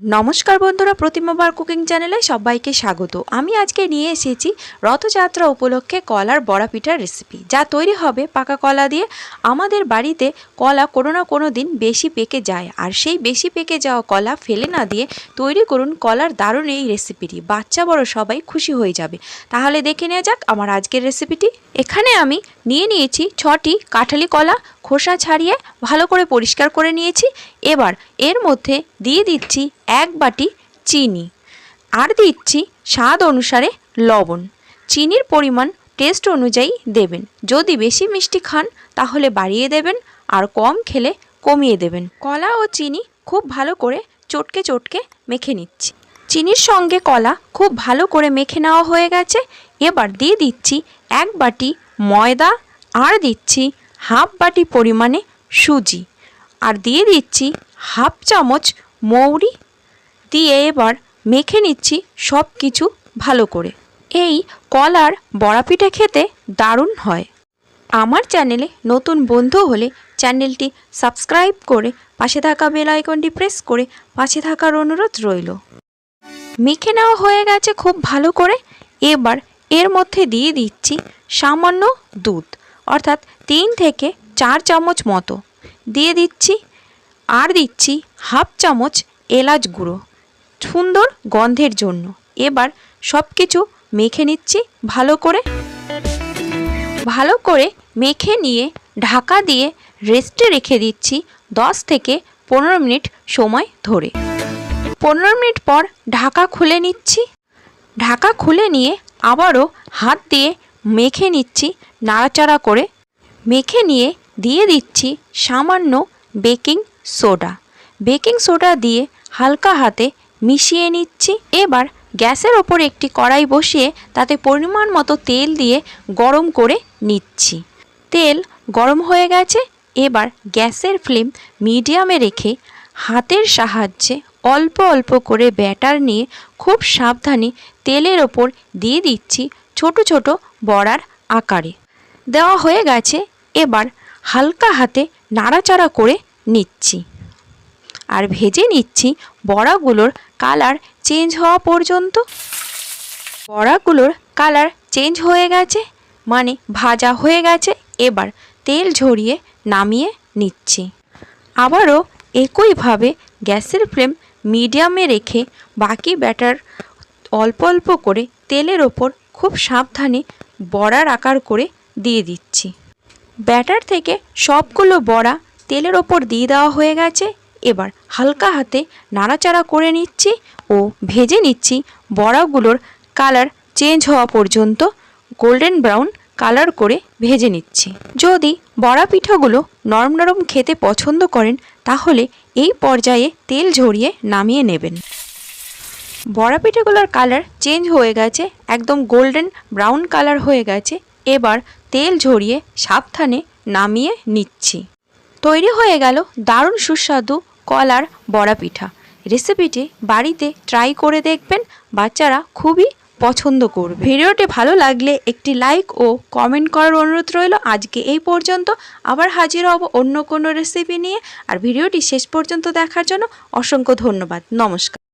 নমস্কার বন্ধুরা প্রতিমাবার কুকিং চ্যানেলে সবাইকে স্বাগত। আমি আজকে নিয়ে এসেছি রথযাত্রা উপলক্ষে কলার বড়া পিঠার রেসিপি যা তৈরি হবে পাকা কলা দিয়ে। আমাদের বাড়িতে কলা কোনো না কোনো দিন বেশি পেকে যায়, আর সেই বেশি পেকে যাওয়া কলা ফেলে না দিয়ে তৈরি করুন কলার দারুণ এই রেসিপিটি বাচ্চা বড় সবাই খুশি হয়ে যাবে। তাহলে দেখে নেওয়া যাক আমার আজকের রেসিপিটি এখানে আমি নিয়ে নিয়েছি ছটি কাঁঠালি কলা খোসা ছাড়িয়ে ভালো করে পরিষ্কার করে নিয়েছি। এবার এর মধ্যে দিয়ে দিচ্ছি এক বাটি চিনি। আর দিচ্ছি স্বাদ অনুসারে লবণ। চিনির পরিমাণ টেস্ট অনুযায়ী দেবেন। যদি বেশি মিষ্টি খান, তাহলে বাড়িয়ে দেবেন। আর কম খেলে কমিয়ে দেবেন। কলা ও চিনি খুব ভালো করে চটকে চটকে মেখে নিচ্ছি। চিনির সঙ্গে কলা খুব ভালো করে মেখে নেওয়া হয়ে গেছে। এবার দিয়ে দিচ্ছি এক বাটি ময়দা। আর দিচ্ছি হাফ বাটি পরিমাণে সুজি। আর দিয়ে দিচ্ছি হাফ চামচ মৌরি। দিয়ে এবার মেখে নিচ্ছি সব কিছু ভালো করে। এই কলার বড়া পিঠে খেতে দারুণ হয়। আমার চ্যানেলে নতুন বন্ধু হলে চ্যানেলটি সাবস্ক্রাইব করে পাশে থাকা বেল আইকনটি প্রেস করে পাশে থাকার অনুরোধ রইল। মেখে নেওয়া হয়ে গেছে খুব ভালো করে। এবার এর মধ্যে দিয়ে দিচ্ছি সামান্য দুধ। অর্থাৎ তিন থেকে চার চামচ মতো। দিয়ে দিচ্ছি, আর দিচ্ছি হাফ চামচ এলাচ গুঁড়ো। সুন্দর গন্ধের জন্য। এবার সব কিছু মেখে নিচ্ছি ভালো করে। ভালো করে মেখে নিয়ে ঢাকা দিয়ে রেস্টে রেখে দিচ্ছি দশ থেকে পনেরো মিনিট সময় ধরে। পনেরো মিনিট পর ঢাকা খুলে নিচ্ছি। ঢাকা খুলে নিয়ে আবারও হাত দিয়ে মেখে নিচ্ছি নাড়াচাড়া করে মেখে নিয়ে দিয়ে দিচ্ছি সামান্য বেকিং সোডা। বেকিং সোডা দিয়ে হালকা হাতে মিশিয়ে নিচ্ছি। এবার গ্যাসের ওপর একটি কড়াই বসিয়ে তাতে পরিমাণ মতো তেল দিয়ে গরম করে নিচ্ছি। তেল গরম হয়ে গেছে। এবার গ্যাসের ফ্লেম মিডিয়ামে রেখে হাতের সাহায্যে অল্প অল্প করে ব্যাটার নিয়ে খুব সাবধানে তেলের ওপর দিয়ে দিচ্ছি ছোট ছোট বড়ার আকারে। দেওয়া হয়ে গেছে, এবার হালকা হাতে নাড়াচাড়া করে নিচ্ছি। আর ভেজে নিচ্ছি বড়াগুলোর কালার চেঞ্জ হওয়া পর্যন্ত। বড়াগুলোর কালার চেঞ্জ হয়ে গেছে মানে ভাজা হয়ে গেছে, এবার তেল ঝরিয়ে নামিয়ে নিচ্ছি। আবারও একইভাবে গ্যাসের ফ্লেম মিডিয়ামে রেখে বাকি ব্যাটার অল্প অল্প করে তেলের ওপর খুব সাবধানে বড়ার আকার করে দিয়ে দিচ্ছি। ব্যাটার থেকে সবগুলো বড়া তেলের ওপর দিয়ে দেওয়া হয়ে গেছে। এবার হালকা হাতে নাড়াচাড়া করে নিচ্ছি ও ভেজে নিচ্ছি বড়াগুলোর কালার চেঞ্জ হওয়া পর্যন্ত গোল্ডেন ব্রাউন কালার করে ভেজে নিচ্ছি। যদি বড়া পিঠাগুলো নরম নরম খেতে পছন্দ করেন, তাহলে এই পর্যায়ে তেল ঝরিয়ে নামিয়ে নেবেন। বড়া পিঠেগুলোর কালার চেঞ্জ হয়ে গেছে, একদম গোল্ডেন ব্রাউন কালার হয়ে গেছে। এবার তেল ঝরিয়ে সাবধানে নামিয়ে নিচ্ছি। তৈরি হয়ে গেল দারুণ সুস্বাদু কলার বড়া পিঠা। রেসিপিটি বাড়িতে ট্রাই করে দেখবেন, বাচ্চারা খুবই পছন্দ করবে। ভিডিওটি ভালো লাগলে একটি লাইক ও কমেন্ট করার অনুরোধ রইল। আজকে এই পর্যন্ত আবার হাজির হব অন্য কোনো রেসিপি নিয়ে। আর ভিডিওটি শেষ পর্যন্ত দেখার জন্য অসংখ্য ধন্যবাদ। নমস্কার।